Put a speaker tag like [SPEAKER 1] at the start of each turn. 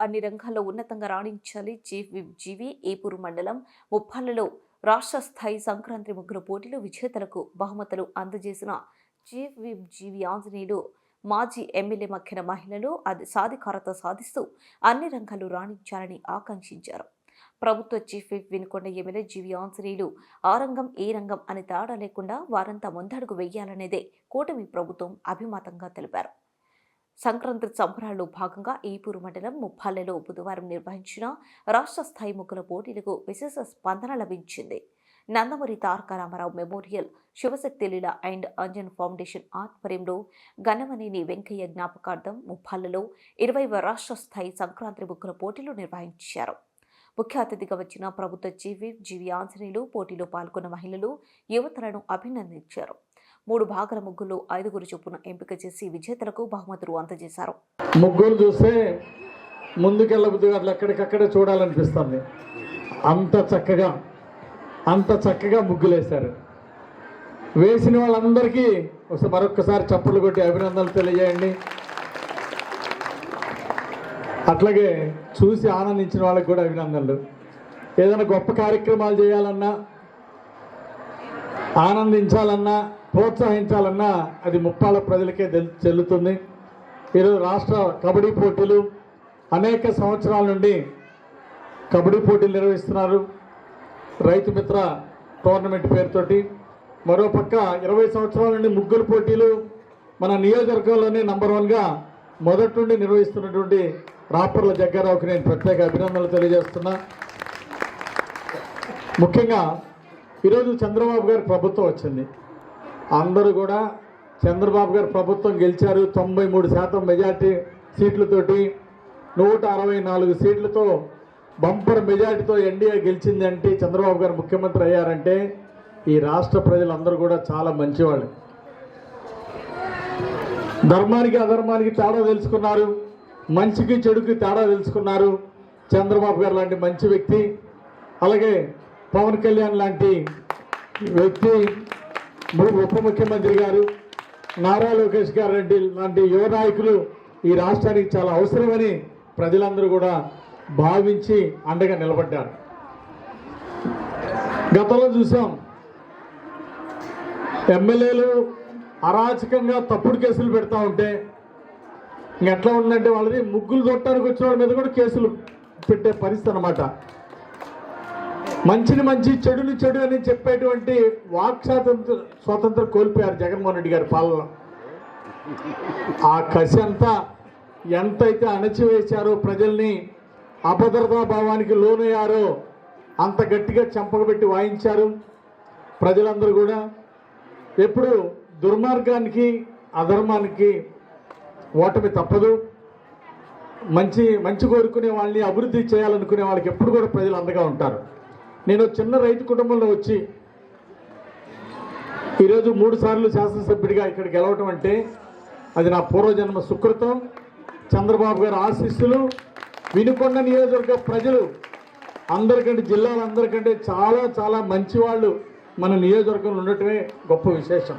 [SPEAKER 1] అన్ని రంగాల్లో ఉన్నతంగా రాణించాలి. చీఫ్ విప్ జీవి ఏపూరు మండలం ముప్పాళ్ళలో రాష్ట్ర స్థాయి సంక్రాంతి ముగ్గురు పోటీలు విజేతలకు బహుమతులు అందజేసిన చీఫ్ విప్ జీవి ఆంజనేయులు మాజీ ఎమ్మెల్యే మక్కిన మహిళలు అది సాధికారత సాధిస్తూ అన్ని రంగాలు రాణించాలని ఆకాంక్షించారు. ప్రభుత్వ chief whip Vinukonda MLA GV Anjaneyulu ఆ రంగం ఏ రంగం అని తేడా లేకుండా వారంతా ముందడుగు వెయ్యాలనేదే కూటమి ప్రభుత్వం అభిమతంగా తెలిపారు. సంక్రాంతి సంబరాల్లో భాగంగా ఈపూరు మండలం ముప్పాళ్ళలో బుధవారం నిర్వహించిన రాష్ట్ర స్థాయి ముగ్గుల పోటీలకు విశేష స్పందన లభించింది. Nandamuri Taraka Ramarao memorial Shivashakti Leela and Anjan foundation ఆధ్వర్యంలో గణమనేని వెంకయ్య జ్ఞాపకార్థం ముప్పాలలో ఇరవైవ రాష్ట్ర స్థాయి సంక్రాంతి ముగ్గుల పోటీలు నిర్వహించారు. ముఖ్య అతిథిగా వచ్చిన ప్రభుత్వ జీవి జీవి ఆంజనేయులు పోటీలో పాల్గొన్న మహిళలు యువతలను అభినందించారు. మూడు భాగాల ముగ్గులు ఐదుగురు చొప్పున ఎంపిక చేసి విజేతలకు బహుమతులు అందజేశారు.
[SPEAKER 2] ముగ్గురు చూస్తే ముందుకెళ్ళబుద్ది అట్లా ఎక్కడికక్కడే చూడాలనిపిస్తుంది. అంత చక్కగా అంత చక్కగా ముగ్గులు వేశారు. వేసిన వాళ్ళందరికీ ఒకసారి మరొకసారి చప్పట్లు కొట్టి అభినందనలు తెలియజేయండి. అట్లాగే చూసి ఆనందించిన వాళ్ళకి కూడా అభినందనలు. ఏదైనా గొప్ప కార్యక్రమాలు చేయాలన్నా ఆనందించాలన్నా ప్రోత్సహించాలన్నా అది ముప్పాల ప్రజలకే చెల్లుతుంది. ఈరోజు రాష్ట్ర కబడ్డీ పోటీలు అనేక సంవత్సరాల నుండి కబడ్డీ పోటీలు నిర్వహిస్తున్నారు. రైతు మిత్ర టోర్నమెంట్ పేరుతోటి. మరోపక్క ఇరవై సంవత్సరాల నుండి ముగ్గురు పోటీలు మన నియోజకవర్గంలోనే నంబర్ వన్గా మొదటి నుండి నిర్వహిస్తున్నటువంటి రాపర్ల జగ్గారావుకి నేను ప్రత్యేక అభినందనలు తెలియజేస్తున్నా. ముఖ్యంగా ఈరోజు చంద్రబాబు గారి ప్రభుత్వం వచ్చింది. అందరూ కూడా చంద్రబాబు గారు ప్రభుత్వం గెలిచారు. తొంభై మూడు శాతం మెజార్టీ సీట్లతోటి నూట అరవై నాలుగు సీట్లతో బంపర్ మెజార్టీతో ఎన్డీఏ గెలిచిందంటే చంద్రబాబు గారు ముఖ్యమంత్రి అయ్యారంటే ఈ రాష్ట్ర ప్రజలందరూ కూడా చాలా మంచివాళ్ళు. ధర్మానికి అధర్మానికి తేడా తెలుసుకున్నారు. మంచికి చెడుకి తేడా తెలుసుకున్నారు. చంద్రబాబు గారు లాంటి మంచి వ్యక్తి అలాగే పవన్ కళ్యాణ్ లాంటి వ్యక్తి ఉప ముఖ్యమంత్రి గారు నారా లోకేష్ గారు లాంటి లాంటి యువ నాయకులు ఈ రాష్ట్రానికి చాలా అవసరమని ప్రజలందరూ కూడా భావించి అండగా నిలబడ్డారు. గతంలో చూసాం ఎమ్మెల్యేలు అరాచకంగా తప్పుడు కేసులు పెడతా ఉంటే ఎట్లా ఉందంటే వాళ్ళది ముగ్గులు తొట్టడానికి వచ్చిన వాళ్ళ మీద కూడా కేసులు పెట్టే పరిస్థితి అనమాట మంచిని మంచి చెడుని చెడు అని చెప్పేటువంటి వాక్ స్వాతంత్ర స్వాతంత్రం కోల్పోయారు జగన్మోహన్ రెడ్డి గారి పాలన ఆ కసి అంతా ఎంతైతే అణచివేశారో ప్రజల్ని అభద్రతా భావానికి లోనయ్యారో అంత గట్టిగా చెంపకబెట్టి వాయించారు ప్రజలందరూ కూడా. ఎప్పుడు దుర్మార్గానికి అధర్మానికి ఓటమి తప్పదు. మంచి మంచి కోరుకునే వాళ్ళని అభివృద్ధి చేయాలనుకునే వాళ్ళకి ఎప్పుడు కూడా ప్రజలు అండగా ఉంటారు. నేను చిన్న రైతు కుటుంబంలో వచ్చి ఈరోజు మూడు సార్లు శాసనసభ్యుడిగా ఇక్కడ గెలవటం అంటే అది నా పూర్వజన్మ సుకృతం. చంద్రబాబు గారి ఆశీస్సులు వినుకొండ నియోజకవర్గ ప్రజలు అందరికంటే జిల్లాలందరికంటే చాలా చాలా మంచి వాళ్ళు మన నియోజకవర్గంలో ఉండటమే గొప్ప విశేషం.